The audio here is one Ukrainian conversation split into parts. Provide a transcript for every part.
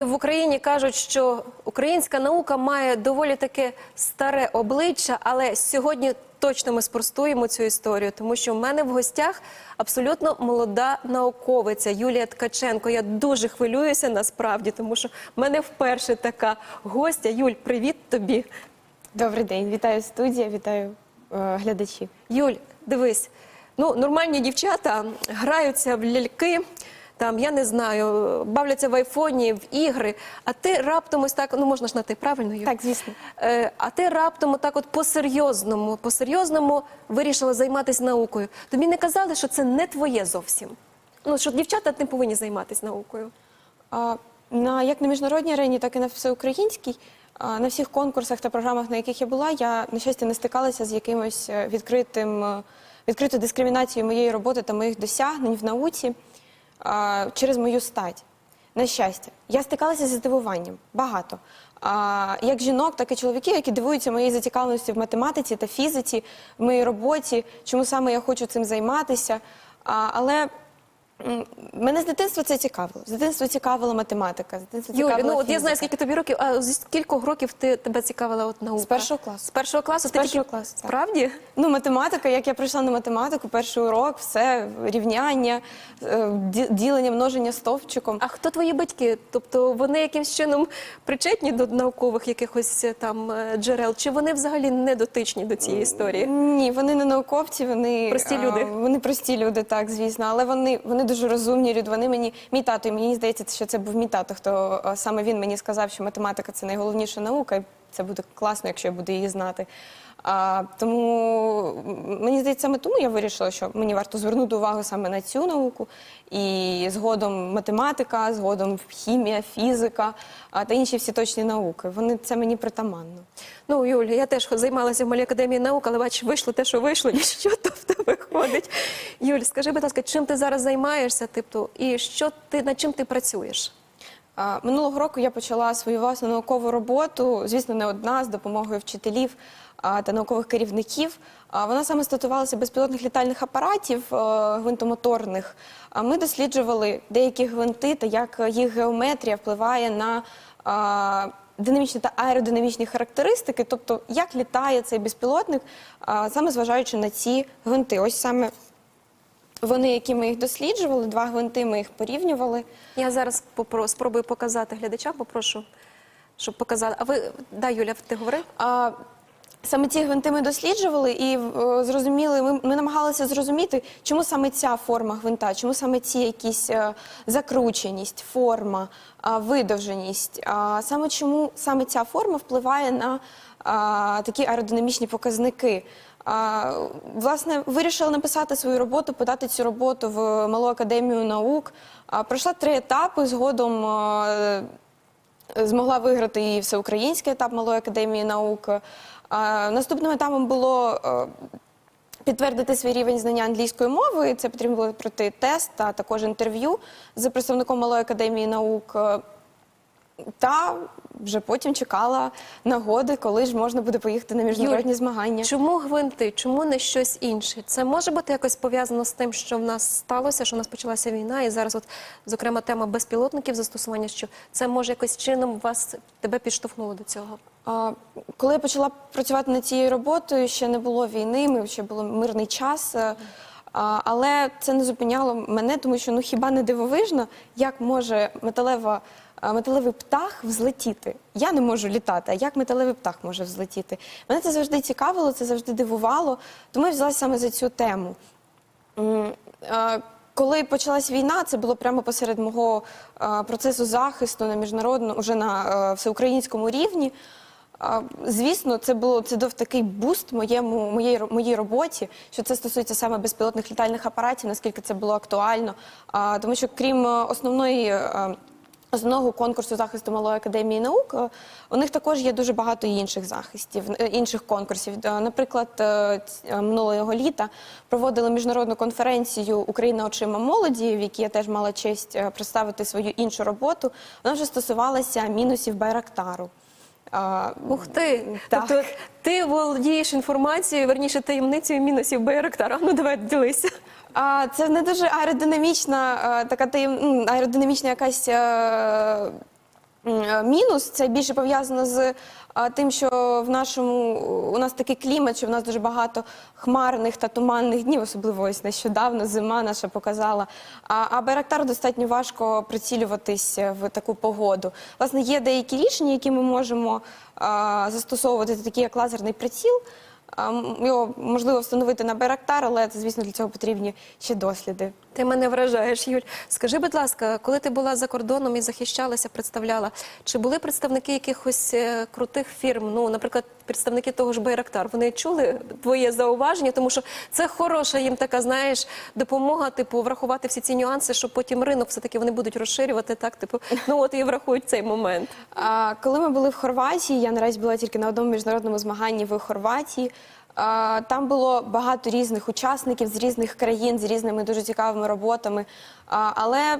В Україні кажуть, що українська наука має доволі таке старе обличчя, але сьогодні точно ми спростуємо цю історію, тому що в мене в гостях абсолютно молода науковиця Юлія Ткаченко. Я дуже хвилююся насправді, тому що в мене вперше така гостя. Юль, привіт тобі. Добрий день, вітаю студія, вітаю е, глядачів. Юль, дивись, ну нормальні дівчата граються в ляльки. Там я не знаю, бавляться в айфоні, в ігри. А ти раптом ось так, ну можна ж на ти правильно? Так, звісно. Е, а ти раптом так от по-серйозному, по-серйозному вирішила займатися наукою. Тобі не казали, що це не твоє зовсім. Ну, що дівчата не повинні займатися наукою. А, на як на міжнародній арені, так і на всеукраїнській. а, На всіх конкурсах та програмах, на яких я була, я на щастя не стикалася з якимось е, відкритим е, відкритою дискримінацією моєї роботи та моїх досягнень в науці через мою стать. На щастя, я стикалася зі здивуванням багато. Як жінок, так і чоловіків, які дивуються моєї зацікавленості в математиці та фізиці, в моїй роботі, чому саме я хочу цим займатися. Але мене з дитинства це цікавило. З дитинства цікавила математика. З дитинства цікавила ну от я фізика. знаю, скільки тобі років, а зі скількох років ти тебе цікавила от наука? З першого класу. З першого класу? З ти першого тільки- класу, так. Справді? Ну, математика, як я прийшла на математику, перший урок, все рівняння, е, ді- ділення, множення стовпчиком. А хто твої батьки? Тобто вони якимсь чином причетні до наукових якихось е, там е, джерел, чи вони взагалі не дотичні до цієї історії? Ні, вони не науковці, вони Прості люди. Вони прості люди, так звісно. Але вони, вони дуже розумні люди. Вони мені, мій тато, і мені здається, що це був мій тато, хто саме він мені сказав, що математика це найголовніша наука, і це буде класно, якщо я буду її знати. А, тому мені здається, саме тому я вирішила, що мені варто звернути увагу саме на цю науку. І згодом математика, згодом хімія, фізика а, та інші всі точні науки. Вони це мені притаманно. Ну, Юлія, я теж займалася в малій академії наук, але бач, вийшло те, що вийшло, і що то в тебе виходить. Юль, скажи, будь ласка, чим ти зараз займаєшся, типу, і що ти над чим ти працюєш? А, Минулого року я почала свою власну наукову роботу, звісно, не одна з допомогою вчителів та наукових керівників. Вона саме стосувалася безпілотних літальних апаратів е, гвинтомоторних. Ми досліджували деякі гвинти та як їх геометрія впливає на динамічні та аеродинамічні характеристики, тобто як літає цей безпілотник, саме зважаючи на ці гвинти. Ось саме вони, які ми їх досліджували, два гвинти ми їх порівнювали. Я зараз попро- спробую показати глядачам, попрошу, щоб показали. А ви, да, Юля, ти говори? А, Саме ці гвинти ми досліджували і е, зрозуміли, ми, ми намагалися зрозуміти, чому саме ця форма гвинта, чому саме ці якісь е, закрученість, форма, а, видовженість, а саме чому саме ця форма впливає на а, такі аеродинамічні показники. А, власне, вирішила написати свою роботу, подати цю роботу в Малу академію наук. А, пройшла три етапи згодом. е, змогла виграти і всеукраїнський етап Малої академії наук. А, Наступним етапом було е, підтвердити свій рівень знання англійської мови. Це потрібно було пройти тест та також інтерв'ю з представником Малої академії наук. Е, Та вже потім чекала нагоди, коли ж можна буде поїхати на міжнародні Юль, змагання. Чому гвинти? Чому не щось інше? Це може бути якось пов'язано з тим, що в нас сталося, що в нас почалася війна, і зараз, от зокрема, тема безпілотників застосування. Що це може якось чином вас тебе підштовхнуло до цього? А, Коли я почала працювати над цією роботою, ще не було війни, ми ще було мирний час. е, а, Але це не зупиняло мене, тому що ну хіба не дивовижно, як може металева, металевий птах взлетіти? Я не можу літати, а як металевий птах може взлетіти? Мене це завжди цікавило, це завжди дивувало, тому я взялася саме за цю тему. Коли почалась війна, це було прямо посеред мого процесу захисту на міжнародному, уже на всеукраїнському рівні. Звісно, це було це дав такий буст моєму моєї моїй роботі, що це стосується саме безпілотних літальних апаратів, наскільки це було актуально. Тому що крім основної. Основного конкурсу захисту малої академії наук у них також є дуже багато інших захистів, е, інших конкурсів. Е, Наприклад, е, минулого літа проводили міжнародну конференцію Україна очима молоді, в якій я теж мала честь представити свою іншу роботу. Вона вже стосувалася мінусів Байрактару. А, Ух ти! Так. Тобто ти володієш інформацією, верніше таємницею мінусів Байрактара. Ну давай ділися. А, це не дуже аеродинамічна, е, така таєм, аеродинамічна якась е, М, е, Мінус це більше пов'язано з а, тим, що в нашому у нас такий клімат, що в нас дуже багато хмарних та туманних днів, особливо ось нещодавно зима наша показала. А, а Байрактар достатньо важко прицілюватись в таку погоду. Власне, є деякі рішення, які ми можемо а, застосовувати, такі як лазерний приціл. Його можливо встановити на Байрактар, але звісно, для цього потрібні ще досліди. Ти мене вражаєш, Юль. Скажи, будь ласка, коли ти була за кордоном і захищалася, представляла, чи були представники якихось е, крутих фірм? Ну, наприклад, представники того ж Байрактар, вони чули твоє зауваження, тому що це хороша їм така, знаєш, допомога, типу, врахувати всі ці нюанси, що потім ринок все-таки вони будуть розширювати, так, типу, ну от і врахують цей момент. А, коли ми були в Хорватії, я наразі була тільки на одному міжнародному змаганні в Хорватії. Там було багато різних учасників з різних країн, з різними дуже цікавими роботами. Але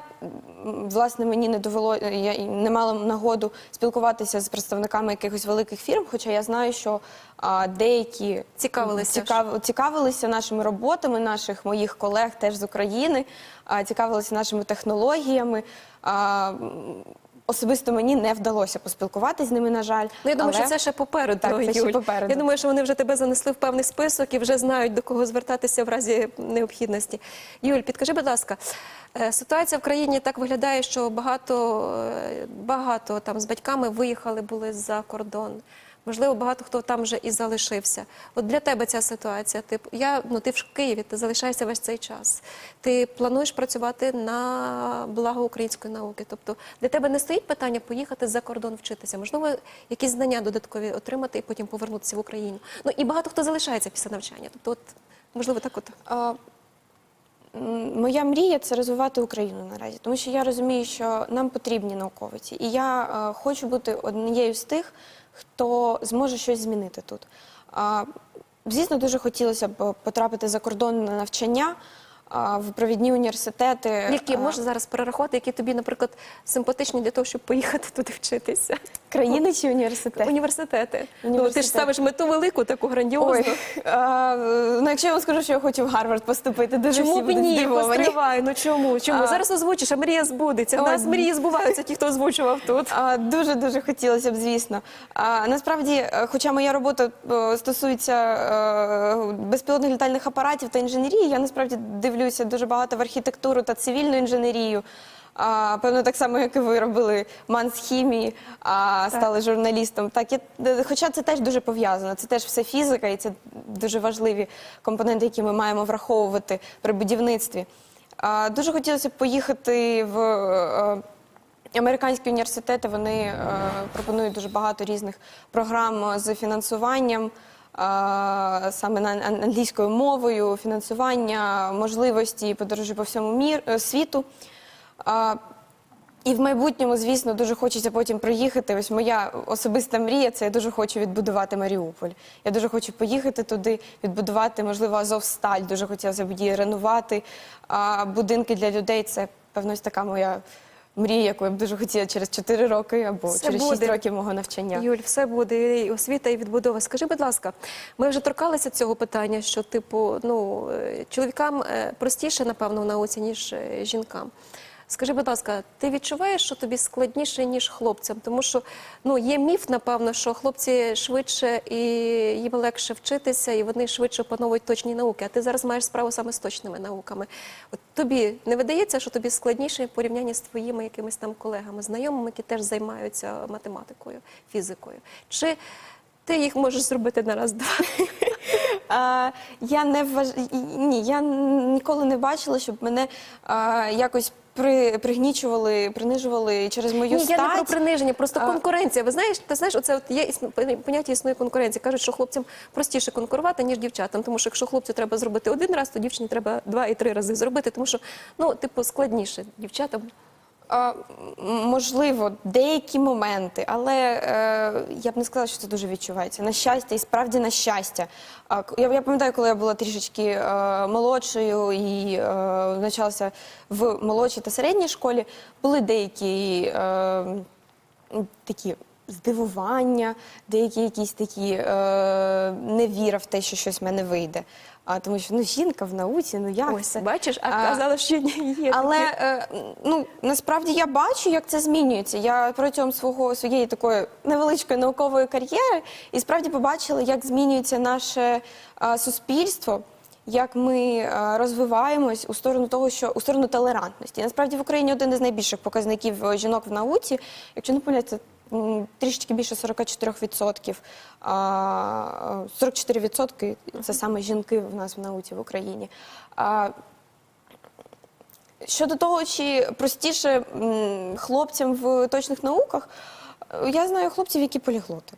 власне мені не довело, я не мала нагоду спілкуватися з представниками якихось великих фірм, хоча я знаю, що деякі Цікавилися цікав, цікавилися нашими роботами, наших моїх колег теж з України, цікавилися нашими технологіями. Особисто мені не вдалося поспілкуватися з ними, на жаль. Ну, я думаю, але- що це ще попереду. Так, це ще попереду. Я думаю, що вони вже тебе занесли в певний список і вже знають, до кого звертатися в разі необхідності. Юль, підкажи, будь ласка, е, ситуація в країні так виглядає, що багато, е, багато там з батьками виїхали були за кордон. Можливо, багато хто там вже і залишився. От для тебе ця ситуація. Ти я ну ти в Києві, ти залишаєшся весь цей час. Ти плануєш працювати на благо української науки. Тобто для тебе не стоїть питання поїхати за кордон вчитися. Можливо, якісь знання додаткові отримати і потім повернутися в Україну. Ну і багато хто залишається після навчання. Тобто, от можливо, так от. А, Моя мрія це розвивати Україну наразі, тому що я розумію, що нам потрібні науковиці, і я е, хочу бути однією з тих, хто зможе щось змінити тут. Звісно, дуже хотілося б потрапити за кордон на навчання в провідні університети. Які можеш зараз перерахувати, які тобі, наприклад, симпатичні для того, щоб поїхати туди вчитися? країни чи університети? Університети. Ну, ти ж ставиш мету велику, таку грандіозну. Ой, а, ну якщо я вам скажу, що я хочу в Гарвард поступити, дуже Чому всі б будуть ні? здивовані. Постривай, ну чому? Чому? А. Зараз озвучиш, а мрія збудеться. У нас мрії збуваються, ті, хто озвучував тут. А, Дуже дуже хотілося б, звісно. А, насправді, е, хоча моя робота е, стосується е, безпілотних літальних апаратів та інженерії, я насправді дивлюся дуже багато в архітектуру та цивільну інженерію. А, певно, так само, як і ви робили ман з хімії, а стали журналістом. Так, я, е, хоча це теж дуже пов'язано. Це теж все фізика, і це дуже важливі компоненти, які ми маємо враховувати при будівництві. А, дуже хотілося б поїхати в. е, Американські університети вони е, пропонують дуже багато різних програм з фінансуванням. Саме на ан- англійською мовою, фінансування, можливості подорожі по всьому е, світу. І в майбутньому, звісно, дуже хочеться потім приїхати. Ось моя особиста мрія це я дуже хочу відбудувати Маріуполь. Я дуже хочу поїхати туди, відбудувати, можливо, Азовсталь. Дуже хотілося б її реновувати. А будинки для людей це певно така моя мрія, яку я б дуже хотіла через 4 роки або Все через 6 буде. років мого навчання. Юль, все буде і освіта, і відбудова. Скажи, будь ласка, ми вже торкалися цього питання, що типу, ну е, чоловікам е, простіше, напевно, в науці, ніж е, жінкам. Скажи, будь ласка, ти відчуваєш, що тобі складніше, ніж хлопцям? Тому що ну є міф, напевно, що хлопці швидше і їм легше вчитися, і вони швидше опановують точні науки. А ти зараз маєш справу саме з точними науками. От тобі не видається, що тобі складніше в порівнянні з твоїми якимись там колегами, знайомими, які теж займаються математикою, фізикою? Чи ти їх можеш зробити на раз-два? А, я не вваж... Ні, я ніколи не бачила, щоб мене а, якось при... пригнічували, принижували через мою Ні, стать. я не про приниження, просто А- конкуренція. Ви знаєш, ти знаєш, оце от є існу- поняття існує конкуренція. Кажуть, що хлопцям простіше конкурувати, ніж дівчатам. Тому що якщо хлопцю треба зробити один раз, то дівчині треба два і три рази зробити, тому що ну, типу, складніше дівчатам. Можливо, деякі моменти, але е, я б не сказала, що це дуже відчувається. На щастя, і справді на щастя. Я, я пам'ятаю, коли я була трішечки е, молодшою і е, навчалася в молодшій та середній школі, були деякі такі. Здивування, деякі якісь такі е, невіра в те, що щось в мене вийде. А тому що ну жінка в науці, ну як Ось це? бачиш, а казала, що ні, є але е, ну насправді я бачу, як це змінюється. Я протягом свого своєї такої невеличкої наукової кар'єри і справді побачила, як змінюється наше е, суспільство. Як ми розвиваємось у сторону того, що у сторону толерантності. Насправді в Україні один із найбільших показників е, жінок в науці, якщо не помиляюся, це трішечки більше 44%. А, е, 44% це саме жінки в нас в науці в Україні. Щодо того, чи простіше хлопцям в точних науках, я знаю хлопців, які поліглоти.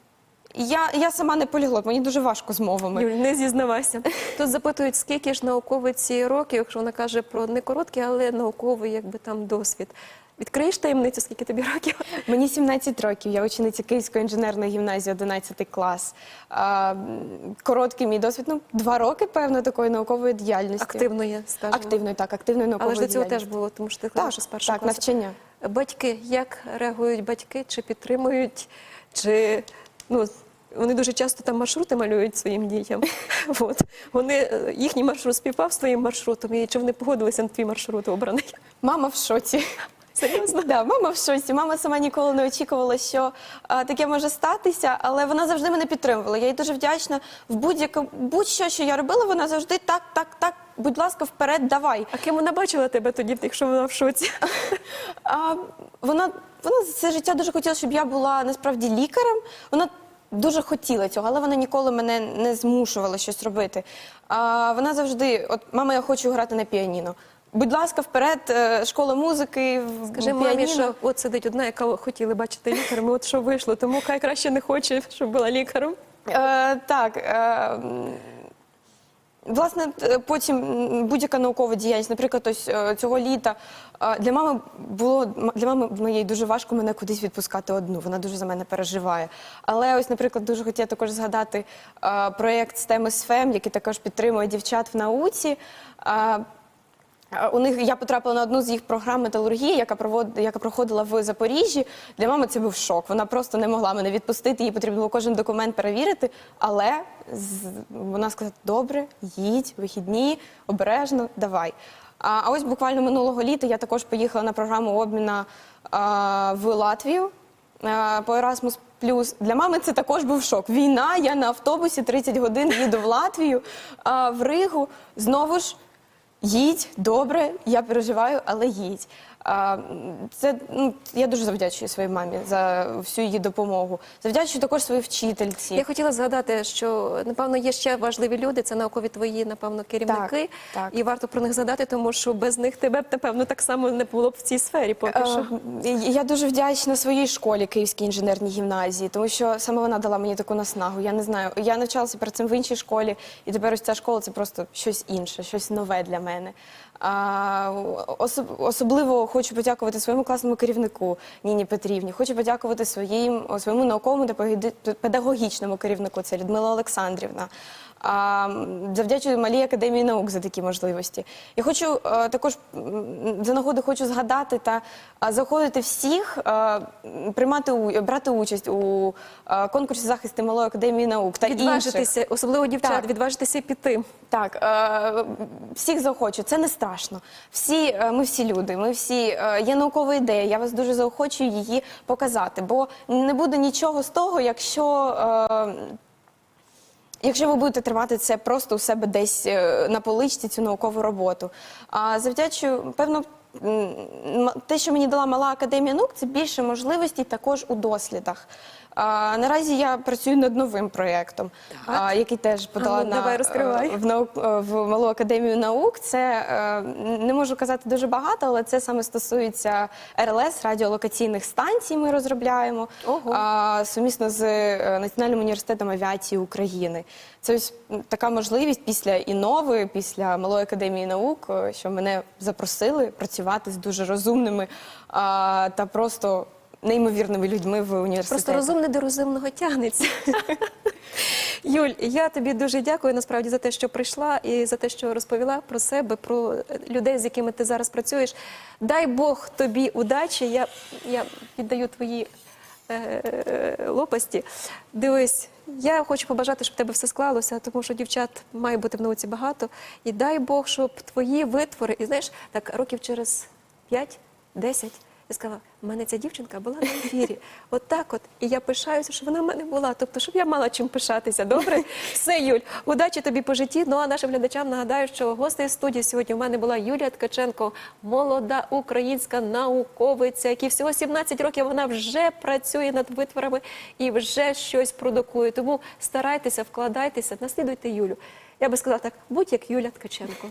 Я, я сама не поліглот, мені дуже важко з мовами. Юль, не зізнавайся. Тут запитують, скільки ж науковиці років, якщо вона каже про не короткий, але науковий якби там досвід. Відкриєш таємницю, скільки тобі років? Мені 17 років, я учениця Київської інженерної гімназії, 11 клас. А, короткий мій досвід, ну, два роки, певно, такої наукової діяльності. Активної, скажімо. Активної, так, активної Але наукової ж до цього теж було, тому що ти Так, з першого так, класу. навчання. Батьки, як реагують батьки? Чи підтримують, чи ну. Вони дуже часто там маршрути малюють своїм дітям. От. Вони, е, їхній маршрут співпав з твоїм маршрутом, і чи вони погодилися на твій маршрут обраний? Мама в шоці. Серйозно? Да, мама в шоці. Мама сама ніколи не очікувала, що а, таке може статися, але вона завжди мене підтримувала. Я їй дуже вдячна. В будь-якому будь-що, що я робила, вона завжди так, так, так. Будь ласка, вперед, давай. А ким вона бачила тебе тоді, якщо вона в шоці? А, вона, вона все життя дуже хотіла, щоб я була насправді лікарем. Вона дуже хотіла цього, але вона ніколи мене не змушувала щось робити. А, вона завжди, от мама, я хочу грати на піаніно. Будь ласка, вперед, е, школа музики, Скажи мамі, що от сидить одна, яка хотіли бачити лікарем, от що вийшло, тому хай краще не хоче, щоб була лікарем. Е, так. Е, Власне, е, потім будь-яка наукова діяльність, наприклад, ось е, цього літа для мами було для мами моєї дуже важко мене кудись відпускати одну. Вона дуже за мене переживає. Але ось, наприклад, дуже хотіла також згадати проєкт STEM SFEM, який також підтримує дівчат в науці. У них я потрапила на одну з їх програм металургії, яка провод, яка проходила в Запоріжжі. Для мами це був шок. Вона просто не могла мене відпустити. Їй потрібно було кожен документ перевірити. Але з- вона сказала: добре, їдь, вихідні, обережно, давай. А, а ось буквально минулого літа я також поїхала на програму обміна а, в Латвію а, по Erasmus+. Для мами це також був шок. Війна, я на автобусі 30 годин їду в Латвію, а, в Ригу. Знову ж Їдь, добре, я переживаю, але їдь. А, це ну, я дуже завдячую своїй мамі за всю її допомогу. Завдячую також своїй вчительці. Я хотіла згадати, що напевно є ще важливі люди. Це наукові твої, напевно, керівники. так. І варто про них згадати, тому що без них тебе б напевно так само не було б в цій сфері. Поки що. Е, Я дуже вдячна своїй школі Київській інженерній гімназії, тому що саме вона дала мені таку наснагу. Я не знаю. Я навчалася перед цим в іншій школі, і тепер ось ця школа це просто щось інше, щось нове для мене. Особливо хочу подякувати своєму класному керівнику Ніні Петрівні. Хочу подякувати своїм своєму науковому та педагогічному керівнику. Це Людмила Олександрівна. А, завдячую Малій академії наук за такі можливості. Я хочу е, також за нагоди хочу згадати та заходити всіх, е, приймати брати участь у е, конкурсі захисту малої академії наук та інших. Відважитися, особливо дівчат, Так. відважитися піти. Так, всіх заохочу, це не страшно. Всі, ми всі люди, ми всі є наукова ідея. Я вас дуже заохочую її показати, бо не буде нічого з того, якщо. Якщо ви будете тримати це просто у себе десь е, на поличці, цю наукову роботу. А завдячую, певно, те, що мені дала мала академія наук, це більше можливостей також у дослідах. А, наразі я працюю над новим проєктом, а, який теж подала А ну, на давай, розкривай. е, в наук е, в малу академію наук. Це е, не можу казати дуже багато, але це саме стосується РЛС радіолокаційних станцій. Ми розробляємо Ого. а, сумісно з Національним університетом авіації України. Це ось така можливість після інови, після малої академії наук, що мене запросили працювати з дуже розумними а, та просто неймовірними людьми в університеті. Просто розумне до розумного тягнеться. Юль, я тобі дуже дякую насправді за те, що прийшла і за те, що розповіла про себе, про людей, з якими ти зараз працюєш. Дай Бог тобі удачі. Я, я віддаю твої е, лопасті. Дивись, я хочу побажати, щоб в тебе все склалося, тому що дівчат має бути в науці багато. І дай Бог, щоб твої витвори, і знаєш, так років через 5-10 я сказала, в мене ця дівчинка була на ефірі. От так от. І я пишаюся, що вона в мене була. Тобто, щоб я мала чим пишатися. Добре? Все, Юль, удачі тобі по житті. Ну а нашим глядачам нагадаю, що гостею студії сьогодні у мене була Юлія Ткаченко, молода українська науковиця, якій всього 17 років вона вже працює над витворами і вже щось продукує. Тому старайтеся, вкладайтеся, наслідуйте Юлю. Я би сказала так, будь як Юля Ткаченко.